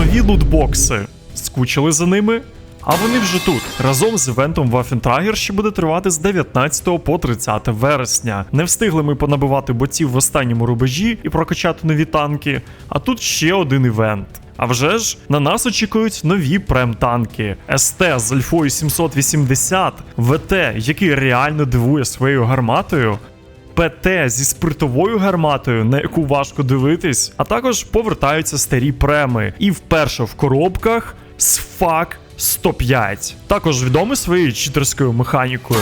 нові лутбокси. Скучили за ними? А вони вже тут разом з івентом Waffentrager, що буде тривати з 19 по 30 вересня. Не встигли ми понабивати ботів в останньому рубежі і прокачати нові танки. А тут ще один івент. А вже ж на нас очікують нові прем-танки. СТ з альфою 780, ВТ, який реально дивує своєю гарматою. ПТ зі спиртовою гарматою, на яку важко дивитись, а також повертаються старі преми. І вперше в коробках СФАК 105. Також відомий своєю читерською механікою.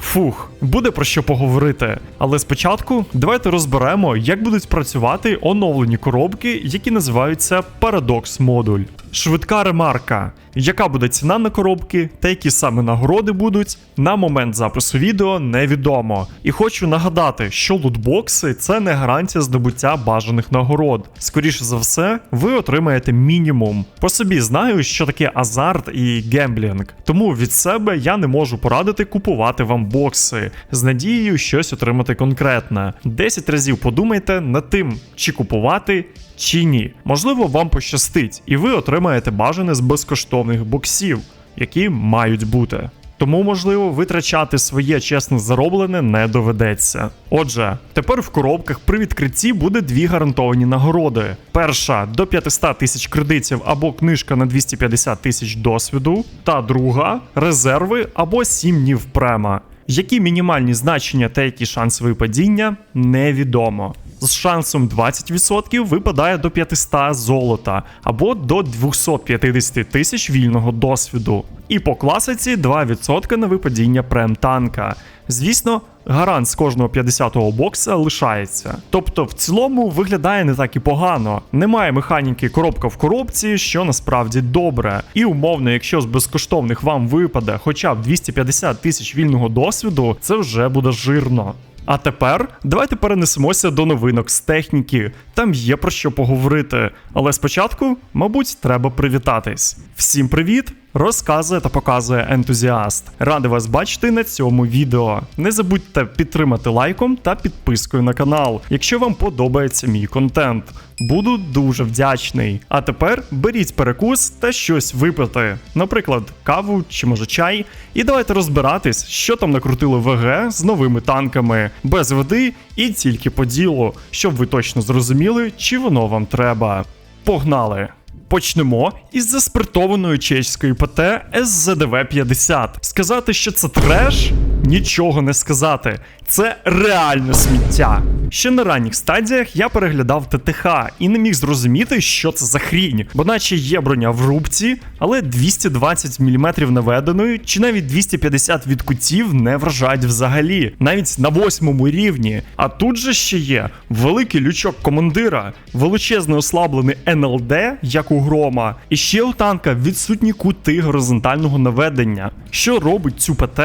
Фух, буде про що поговорити. Але спочатку давайте розберемо, як будуть працювати оновлені коробки, які називаються Paradox модуль. Швидка ремарка, яка буде ціна на коробки та які саме нагороди будуть, на момент запису відео невідомо. І хочу нагадати, що лутбокси це не гарантія здобуття бажаних нагород. Скоріше за все, ви отримаєте мінімум. По собі знаю, що таке азарт і гемблінг, тому від себе я не можу порадити купувати вам бокси з надією щось отримати конкретне. 10 разів подумайте над тим, чи купувати, чи ні. Можливо, вам пощастить, і ви отримаєте бажане з безкоштовних боксів, які мають бути. Тому, можливо, витрачати своє чесно зароблене не доведеться. Отже, тепер в коробках при відкритті буде дві гарантовані нагороди: перша до 500 тисяч кредитів або книжка на 250 тисяч досвіду, та друга резерви або 7 днів према. Які мінімальні значення та які шанси випадіння, невідомо. З шансом 20% випадає до 500 золота або до 250 тисяч вільного досвіду. І по класиці 2% на випадіння прем-танка. Звісно, гарант з кожного 50-го бокса лишається. Тобто, в цілому виглядає не так і погано. Немає механіки коробка в коробці, що насправді добре. І умовно, якщо з безкоштовних вам випаде хоча б 250 тисяч вільного досвіду, це вже буде жирно. А тепер давайте перенесемося до новинок з техніки. Там є про що поговорити. Але спочатку, мабуть, треба привітатись. Всім привіт! Розказує та показує ентузіаст. Радий вас бачити на цьому відео. Не забудьте підтримати лайком та підпискою на канал, якщо вам подобається мій контент. Буду дуже вдячний. А тепер беріть перекус та щось випити, наприклад, каву чи може чай. І давайте розбиратись, що там накрутили ВГ з новими танками, без води і тільки по ділу, щоб ви точно зрозуміли, чи воно вам треба. Погнали! Почнемо із заспиртованої чеської ПТ СЗДВ-50. Сказати, що це треш? Нічого не сказати. Це реально сміття. Ще на ранніх стадіях я переглядав ТТХ і не міг зрозуміти, що це за хрінь, бо наче є броня в рубці, але 220 мм наведеної чи навіть 250 від кутів не вражають взагалі, навіть на восьмому рівні. А тут же ще є великий лючок командира, величезний ослаблений НЛД, як у грома, і ще у танка відсутні кути горизонтального наведення, що робить цю ПТ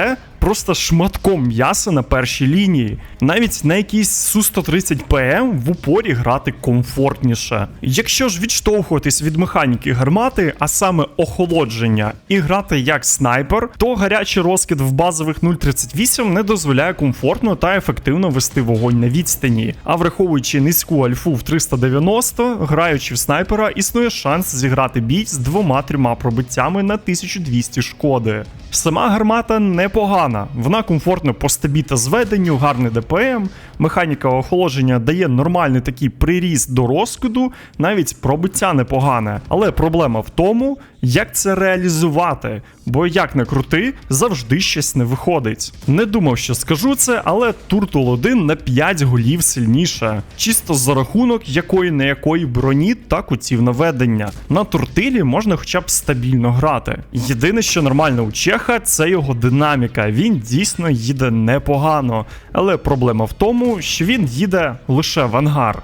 просто шматком м'яса на першій лінії. Навіть на якійсь Су-130 ПМ в упорі грати комфортніше. Якщо ж відштовхуватись від механіки гармати, а саме охолодження, і грати як снайпер, то гарячий розкид в базових 0.38 не дозволяє комфортно та ефективно вести вогонь на відстані. А враховуючи низьку альфу в 390, граючи в снайпера, існує шанс зіграти бій з двома-трьома пробиттями на 1200 шкоди. Сама гармата непогана, вона комфортно по стабі та зведенню, гарний ДПМ, механіка охолодження дає нормальний такий приріст до розкиду, навіть пробиття непогане. Але проблема в тому, як це реалізувати, бо як не крути, завжди щось не виходить. Не думав, що скажу це, але Туртул 1 на 5 голів сильніше, чисто за рахунок якої не якої броні та кутів наведення. На туртилі можна хоча б стабільно грати. Єдине, що нормально у Чеха, це його динаміка. Він дійсно їде непогано, але проблема в тому, що він їде лише в ангар.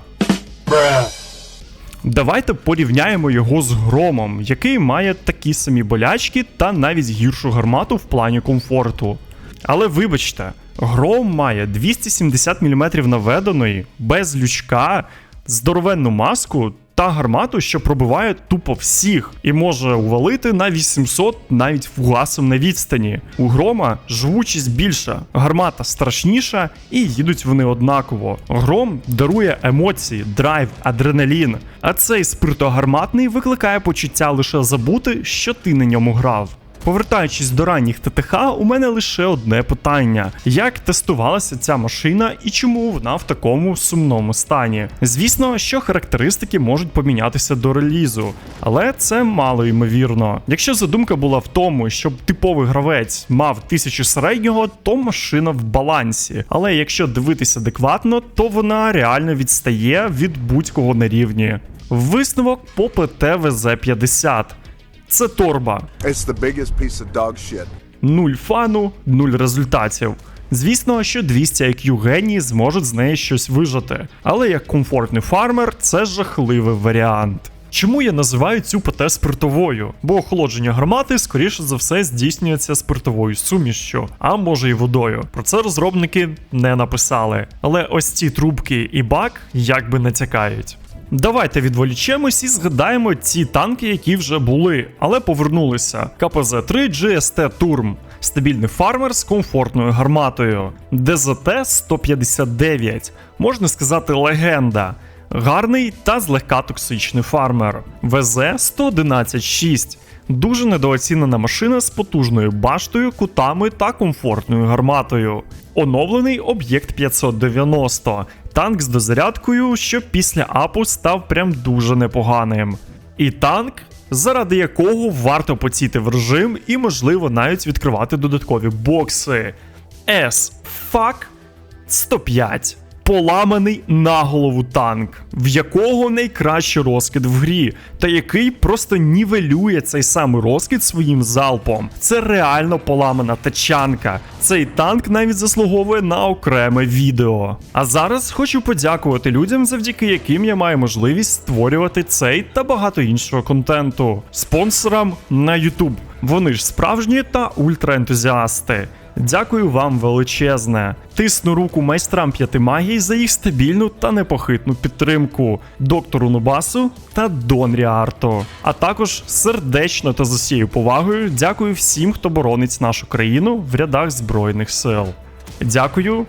Давайте порівняємо його з громом, який має такі самі болячки та навіть гіршу гармату в плані комфорту. Але вибачте, гром має 270 мм наведеної, без лючка, здоровенну маску та гармату, що пробиває тупо всіх, і може увалити на 800 навіть фугасом на відстані. У грома живучість більша, гармата страшніша і їдуть вони однаково. Гром дарує емоції, драйв, адреналін. А цей спиртогарматний викликає почуття лише забути, що ти на ньому грав. Повертаючись до ранніх ТТХ, у мене лише одне питання: як тестувалася ця машина і чому вона в такому сумному стані? Звісно, що характеристики можуть помінятися до релізу, але це мало ймовірно. Якщо задумка була в тому, щоб типовий гравець мав тисячу середнього, то машина в балансі. Але якщо дивитися адекватно, то вона реально відстає від будь-кого на рівні. Висновок по ПТ ВЗ-50. Це торба. It's the biggest piece of dog shit. Нуль фану, нуль результатів. Звісно, що 200 IQ генії зможуть з неї щось вижити, але як комфортний фармер це жахливий варіант. Чому я називаю цю ПТ спиртовою? Бо охолодження гармати, скоріше за все, здійснюється спиртовою сумішчю, а може і водою. Про це розробники не написали. Але ось ці трубки і бак якби натякають. Давайте відволічемось і згадаємо ці танки, які вже були, але повернулися. КПЗ-3 GST Турм. Стабільний фармер з комфортною гарматою. ДЗТ 159. Можна сказати, легенда. Гарний та злегка токсичний фармер. ВЗ 111.6. Дуже недооцінена машина з потужною баштою, кутами та комфортною гарматою. Оновлений об'єкт 590. Танк з дозарядкою, що після апу став прям дуже непоганим. І танк, заради якого варто поціти в режим і, можливо, навіть відкривати додаткові бокси. S Fuck 105. Поламаний на голову танк, в якого найкращий розкид в грі, та який просто нівелює цей самий розкид своїм залпом. Це реально поламана тачанка. Цей танк навіть заслуговує на окреме відео. А зараз хочу подякувати людям, завдяки яким я маю можливість створювати цей та багато іншого контенту. Спонсорам на YouTube. Вони ж справжні та ультраентузіасти. Дякую вам величезне. Тисну руку майстрам п'яти магій за їх стабільну та непохитну підтримку, доктору Нубасу та Донрі Арто. А також сердечно та з усією повагою дякую всім, хто боронить нашу країну в рядах Збройних сил. Дякую.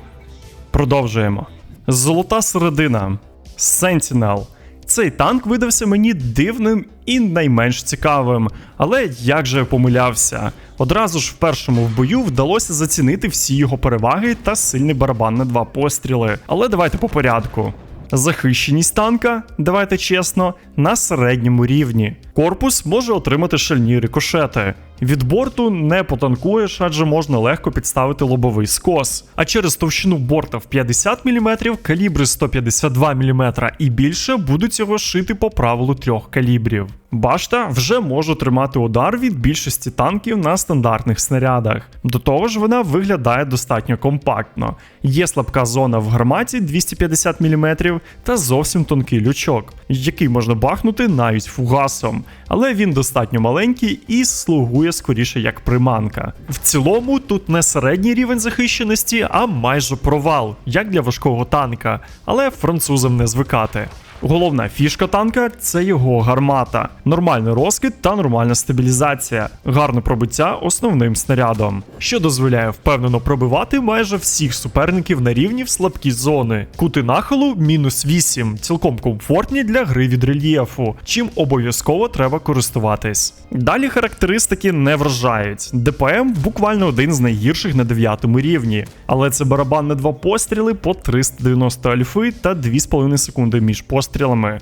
Продовжуємо. Золота середина. Sentinel. Цей танк видався мені дивним і найменш цікавим, але як же я помилявся. Одразу ж в першому в бою вдалося зацінити всі його переваги та сильний барабан на два постріли. Але давайте по порядку. Захищеність танка, давайте чесно, на середньому рівні. Корпус може отримати шальні рикошети. Від борту не потанкуєш, адже можна легко підставити лобовий скос. А через товщину борта в 50 мм, калібри 152 мм і більше будуть його шити по правилу трьох калібрів. Башта вже може тримати удар від більшості танків на стандартних снарядах. До того ж, вона виглядає достатньо компактно. Є слабка зона в гарматі 250 мм та зовсім тонкий лючок, який можна бахнути навіть фугасом. Але він достатньо маленький і слугує скоріше як приманка. В цілому тут не середній рівень захищеності, а майже провал, як для важкого танка, але французам не звикати. Головна фішка танка це його гармата, нормальний розкид та нормальна стабілізація, гарне пробиття основним снарядом, що дозволяє впевнено пробивати майже всіх суперників на рівні в слабкі зони. Кути нахилу мінус 8, цілком комфортні для гри від рельєфу, чим обов'язково треба користуватись. Далі характеристики не вражають. ДПМ буквально один з найгірших на 9 рівні, але це барабан на два постріли по 390 альфи та 2,5 секунди між пострілами,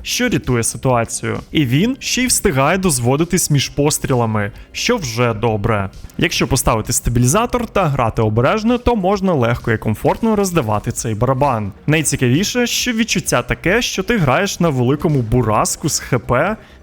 що рятує ситуацію. І він ще й встигає дозводитись між пострілами, що вже добре. Якщо поставити стабілізатор та грати обережно, то можна легко і комфортно роздавати цей барабан. Найцікавіше, що відчуття таке, що ти граєш на великому бураску з ХП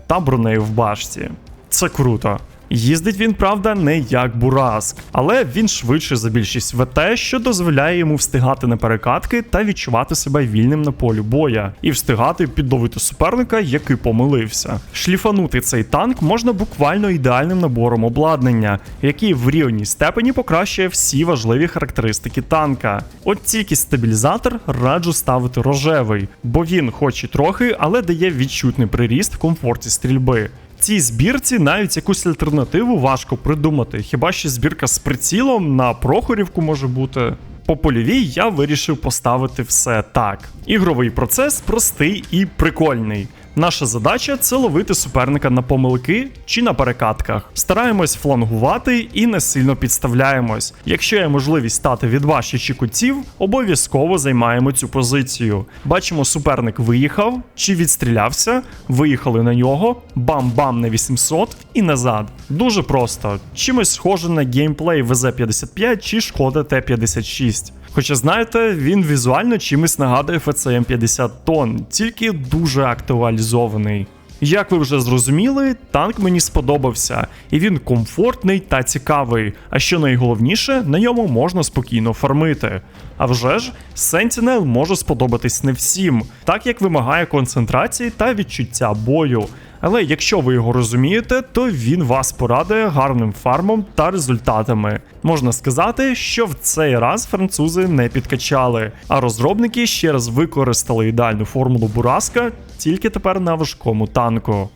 та бронею в башці. Це круто. Їздить він, правда, не як Бураск, але він швидше за більшість ВТ, що дозволяє йому встигати на перекатки та відчувати себе вільним на полі боя, і встигати підловити суперника, який помилився. Шліфанути цей танк можна буквально ідеальним набором обладнання, який в рівній степені покращує всі важливі характеристики танка. От тільки стабілізатор раджу ставити рожевий, бо він, хоч і трохи, але дає відчутний приріст в комфорті стрільби. Цій збірці навіть якусь альтернативу важко придумати, хіба що збірка з прицілом на Прохорівку може бути. По польовій я вирішив поставити все так. Ігровий процес простий і прикольний. Наша задача це ловити суперника на помилки чи на перекатках. Стараємось флангувати і не сильно підставляємось. Якщо є можливість стати від ваших чи кутів, обов'язково займаємо цю позицію. Бачимо, суперник виїхав чи відстрілявся, виїхали на нього, бам-бам на 800 і назад. Дуже просто. Чимось схоже на геймплей ВЗ-55 чи Шкода Т-56. Хоча знаєте, він візуально чимось нагадує ФЦМ 50 тонн, тільки дуже актуалізований. Як ви вже зрозуміли, танк мені сподобався, і він комфортний та цікавий. А що найголовніше, на ньому можна спокійно фармити. А вже ж, Sentinel може сподобатись не всім, так як вимагає концентрації та відчуття бою. Але якщо ви його розумієте, то він вас порадує гарним фармом та результатами. Можна сказати, що в цей раз французи не підкачали, а розробники ще раз використали ідеальну формулу Бураска тільки тепер на важкому танку.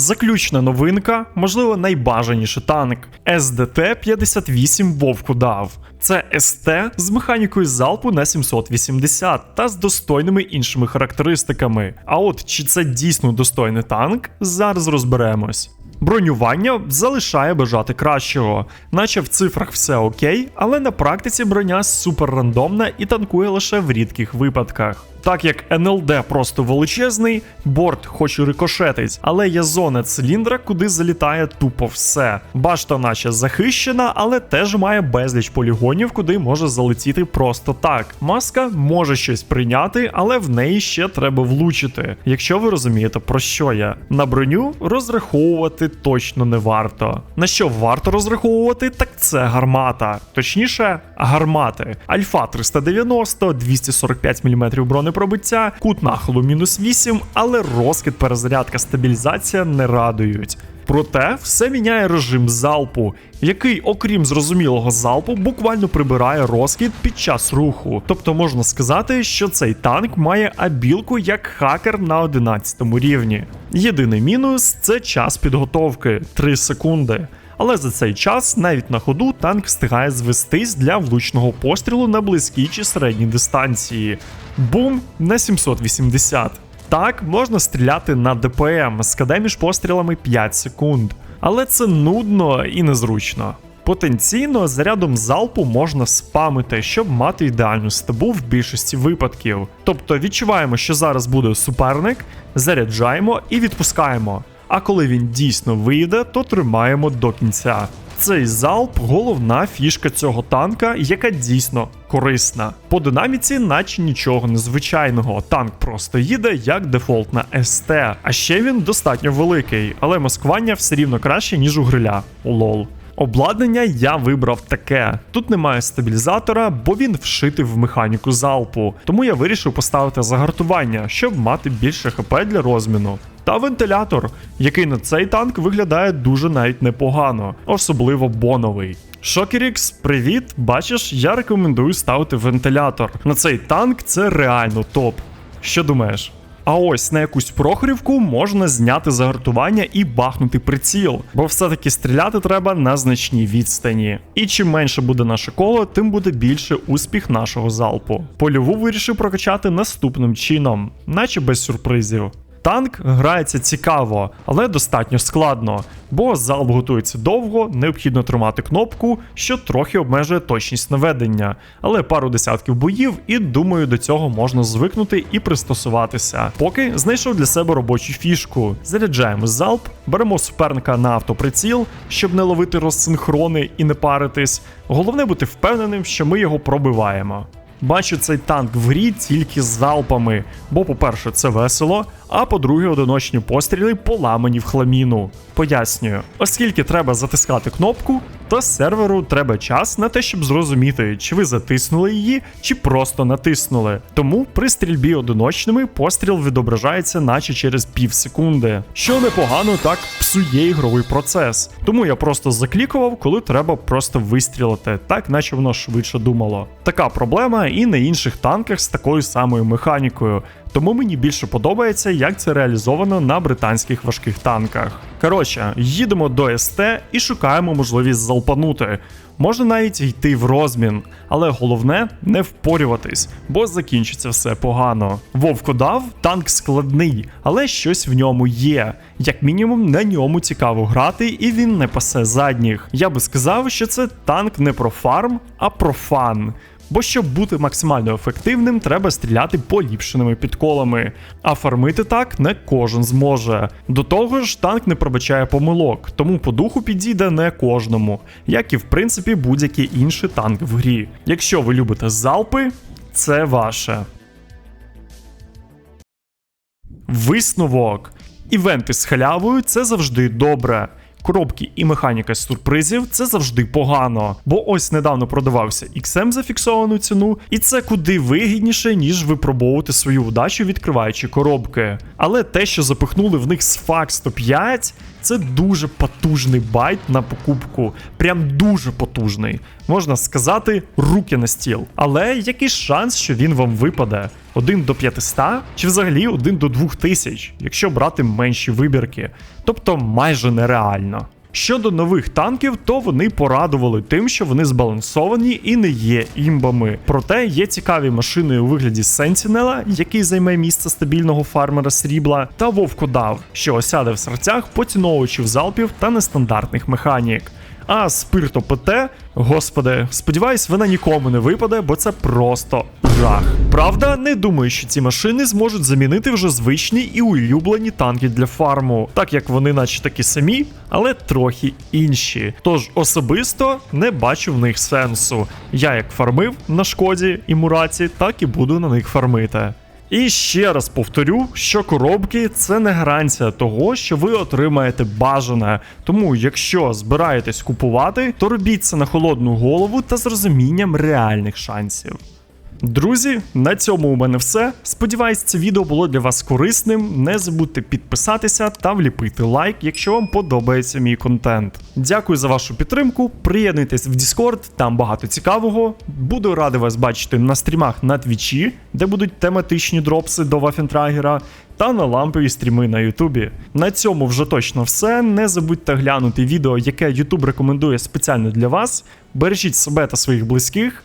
Заключна новинка, можливо, найбажаніший танк СДТ-58 Вовку дав. Це СТ з механікою залпу на 780 та з достойними іншими характеристиками. А от чи це дійсно достойний танк, зараз розберемось. Бронювання залишає бажати кращого, наче в цифрах все окей, але на практиці броня супер рандомна і танкує лише в рідких випадках. Так як НЛД просто величезний, борт хоч і рикошетить, але є зона циліндра, куди залітає тупо все. Башта наче захищена, але теж має безліч полігонів, куди може залетіти просто так. Маска може щось прийняти, але в неї ще треба влучити. Якщо ви розумієте про що я. На броню розраховувати точно не варто. На що варто розраховувати, так це гармата. Точніше, гармати. Альфа 390, 245 мм бронепробиття, кут нахилу мінус 8, але розкид, перезарядка, стабілізація не радують. Проте все міняє режим залпу, який, окрім зрозумілого залпу, буквально прибирає розкид під час руху. Тобто можна сказати, що цей танк має абілку як хакер на 11 рівні. Єдиний мінус це час підготовки 3 секунди. Але за цей час навіть на ходу танк встигає звестись для влучного пострілу на близькій чи середній дистанції. Бум на 780. Так, можна стріляти на ДПМ КД між пострілами 5 секунд. Але це нудно і незручно. Потенційно зарядом залпу можна спамити, щоб мати ідеальну стабу в більшості випадків. Тобто відчуваємо, що зараз буде суперник, заряджаємо і відпускаємо. А коли він дійсно вийде, то тримаємо до кінця. Цей залп головна фішка цього танка, яка дійсно корисна. По динаміці, наче нічого незвичайного. Танк просто їде як дефолтна СТ. А ще він достатньо великий, але маскування все рівно краще, ніж у гриля. Лол. Обладнання я вибрав таке. Тут немає стабілізатора, бо він вшитий в механіку залпу. Тому я вирішив поставити загартування, щоб мати більше ХП для розміну. Та вентилятор, який на цей танк виглядає дуже навіть непогано, особливо боновий. Шокерікс, привіт! Бачиш, я рекомендую ставити вентилятор. На цей танк це реально топ. Що думаєш? А ось на якусь прохорівку можна зняти загартування і бахнути приціл, бо все-таки стріляти треба на значній відстані. І чим менше буде наше коло, тим буде більше успіх нашого залпу. Польову вирішив прокачати наступним чином, наче без сюрпризів. Танк грається цікаво, але достатньо складно, бо залп готується довго, необхідно тримати кнопку, що трохи обмежує точність наведення. Але пару десятків боїв, і думаю, до цього можна звикнути і пристосуватися. Поки знайшов для себе робочу фішку. Заряджаємо залп, беремо суперника на автоприціл, щоб не ловити розсинхрони і не паритись. Головне бути впевненим, що ми його пробиваємо. Бачу цей танк в грі тільки з залпами, бо, по-перше, це весело, а по-друге, одиночні постріли поламані в хламіну. Пояснюю, оскільки треба затискати кнопку, то серверу треба час на те, щоб зрозуміти, чи ви затиснули її, чи просто натиснули. Тому при стрільбі одиночними постріл відображається наче через пів секунди, що непогано так псує ігровий процес. Тому я просто заклікував, коли треба просто вистрілити, так наче воно швидше думало. Така проблема і на інших танках з такою самою механікою. Тому мені більше подобається, як це реалізовано на британських важких танках. Коротше, їдемо до СТ і шукаємо можливість залпанути. Можна навіть йти в розмін, але головне не впорюватись, бо закінчиться все погано. Вовко дав танк складний, але щось в ньому є. Як мінімум, на ньому цікаво грати, і він не пасе задніх. Я би сказав, що це танк не про фарм, а про фан. Бо щоб бути максимально ефективним, треба стріляти поліпшеними підколами. А фармити так не кожен зможе. До того ж, танк не пробачає помилок, тому по духу підійде не кожному, як і в принципі будь-який інший танк в грі. Якщо ви любите залпи, це ваше. Висновок. Івенти з халявою це завжди добре. Коробки і механіка сюрпризів це завжди погано. Бо ось недавно продавався XM за фіксовану ціну, і це куди вигідніше, ніж випробовувати свою удачу, відкриваючи коробки. Але те, що запихнули в них з SFAX 105, це дуже потужний байт на покупку. Прям дуже потужний. Можна сказати, руки на стіл. Але який шанс, що він вам випаде? 1 до 500 чи взагалі 1 до 2000, якщо брати менші вибірки, тобто майже нереально. Щодо нових танків, то вони порадували тим, що вони збалансовані і не є імбами. Проте є цікаві машини у вигляді Сентінела, який займе місце стабільного фармера срібла, та Вовкодав, що осяде в серцях поціновувачів залпів та нестандартних механік. А Спирто ПТ, господи, сподіваюсь, вона нікому не випаде, бо це просто жах. Правда, не думаю, що ці машини зможуть замінити вже звичні і улюблені танки для фарму, так як вони, наче такі самі, але трохи інші. Тож особисто не бачу в них сенсу. Я як фармив на шкоді і мураці, так і буду на них фармити. І ще раз повторю, що коробки це не гарантія того, що ви отримаєте бажане. Тому, якщо збираєтесь купувати, то робіть це на холодну голову та з розумінням реальних шансів. Друзі, на цьому у мене все. Сподіваюсь, це відео було для вас корисним. Не забудьте підписатися та вліпити лайк, якщо вам подобається мій контент. Дякую за вашу підтримку. Приєднуйтесь в Discord, там багато цікавого. Буду радий вас бачити на стрімах на Твічі, де будуть тематичні дропси до Вафентрагера. Та на лампові стріми на Ютубі. На цьому вже точно все. Не забудьте глянути відео, яке Ютуб рекомендує спеціально для вас. Бережіть себе та своїх близьких.